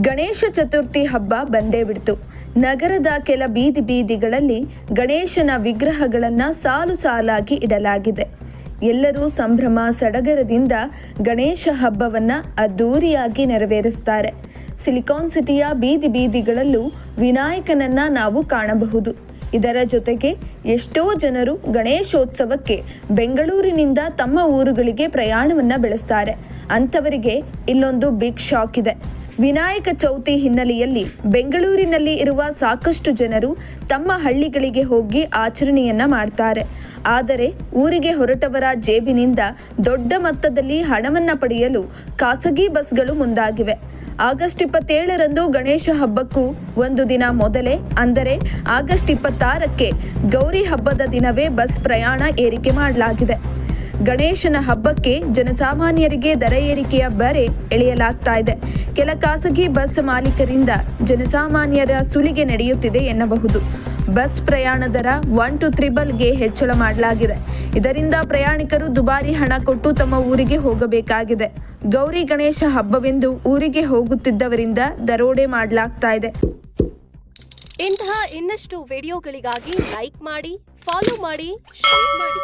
ಗಣೇಶ ಚತುರ್ಥಿ ಹಬ್ಬ ಬಂದೇ ಬಿಡ್ತು. ನಗರದ ಕೆಲ ಬೀದಿ ಬೀದಿಗಳಲ್ಲಿ ಗಣೇಶನ ವಿಗ್ರಹಗಳನ್ನು ಸಾಲು ಸಾಲಾಗಿ ಇಡಲಾಗಿದೆ. ಎಲ್ಲರೂ ಸಂಭ್ರಮ ಸಡಗರದಿಂದ ಗಣೇಶ ಹಬ್ಬವನ್ನ ಅದ್ಧೂರಿಯಾಗಿ ನೆರವೇರಿಸ್ತಾರೆ. ಸಿಲಿಕಾನ್ ಸಿಟಿಯ ಬೀದಿ ಬೀದಿಗಳಲ್ಲೂ ವಿನಾಯಕನನ್ನ ನಾವು ಕಾಣಬಹುದು. ಇದರ ಜೊತೆಗೆ ಎಷ್ಟೋ ಜನರು ಗಣೇಶೋತ್ಸವಕ್ಕೆ ಬೆಂಗಳೂರಿನಿಂದ ತಮ್ಮ ಊರುಗಳಿಗೆ ಪ್ರಯಾಣವನ್ನ ಬೆಳೆಸ್ತಾರೆ. ಅಂಥವರಿಗೆ ಇಲ್ಲೊಂದು ಬಿಗ್ ಶಾಕ್ ಇದೆ. ವಿನಾಯಕ ಚೌತಿ ಹಿನ್ನೆಲೆಯಲ್ಲಿ ಬೆಂಗಳೂರಿನಲ್ಲಿ ಇರುವ ಸಾಕಷ್ಟು ಜನರು ತಮ್ಮ ಹಳ್ಳಿಗಳಿಗೆ ಹೋಗಿ ಆಚರಣೆಯನ್ನ ಮಾಡ್ತಾರೆ. ಆದರೆ ಊರಿಗೆ ಹೊರಟವರ ಜೇಬಿನಿಂದ ದೊಡ್ಡ ಮೊತ್ತದಲ್ಲಿ ಹಣವನ್ನ ಪಡೆಯಲು ಖಾಸಗಿ ಬಸ್ಗಳು ಮುಂದಾಗಿವೆ. ಆಗಸ್ಟ್ ಇಪ್ಪತ್ತೇಳರಂದು ಗಣೇಶ ಹಬ್ಬಕ್ಕೂ ಒಂದು ದಿನ ಮೊದಲೇ, ಅಂದರೆ ಆಗಸ್ಟ್ ಇಪ್ಪತ್ತಾರಕ್ಕೆ ಗೌರಿ ಹಬ್ಬದ ದಿನವೇ ಬಸ್ ಪ್ರಯಾಣ ಏರಿಕೆ ಮಾಡಲಾಗಿದೆ. ಗಣೇಶನ ಹಬ್ಬಕ್ಕೆ ಜನಸಾಮಾನ್ಯರಿಗೆ ದರ ಏರಿಕೆಯ ಬರೆ ಎಳೆಯಲಾಗ್ತಾ ಇದೆ. ಕೆಲ ಖಾಸಗಿ ಬಸ್ ಮಾಲೀಕರಿಂದ ಜನಸಾಮಾನ್ಯರ ಸುಲಿಗೆ ನಡೆಯುತ್ತಿದೆ ಎನ್ನಬಹುದು. ಬಸ್ ಪ್ರಯಾಣ ದರ ಒನ್ ಟು ತ್ರಿಬಲ್ಗೆ ಹೆಚ್ಚಳ ಮಾಡಲಾಗಿದೆ. ಇದರಿಂದ ಪ್ರಯಾಣಿಕರು ದುಬಾರಿ ಹಣ ಕೊಟ್ಟು ತಮ್ಮ ಊರಿಗೆ ಹೋಗಬೇಕಾಗಿದೆ. ಗೌರಿ ಗಣೇಶ ಹಬ್ಬವೆಂದು ಊರಿಗೆ ಹೋಗುತ್ತಿದ್ದವರಿಂದ ದರೋಡೆ ಮಾಡಲಾಗ್ತಾ ಇದೆ. ಇಂತಹ ಇನ್ನಷ್ಟು ವಿಡಿಯೋಗಳಿಗಾಗಿ ಲೈಕ್ ಮಾಡಿ, ಫಾಲೋ ಮಾಡಿ, ಶೇರ್ ಮಾಡಿ.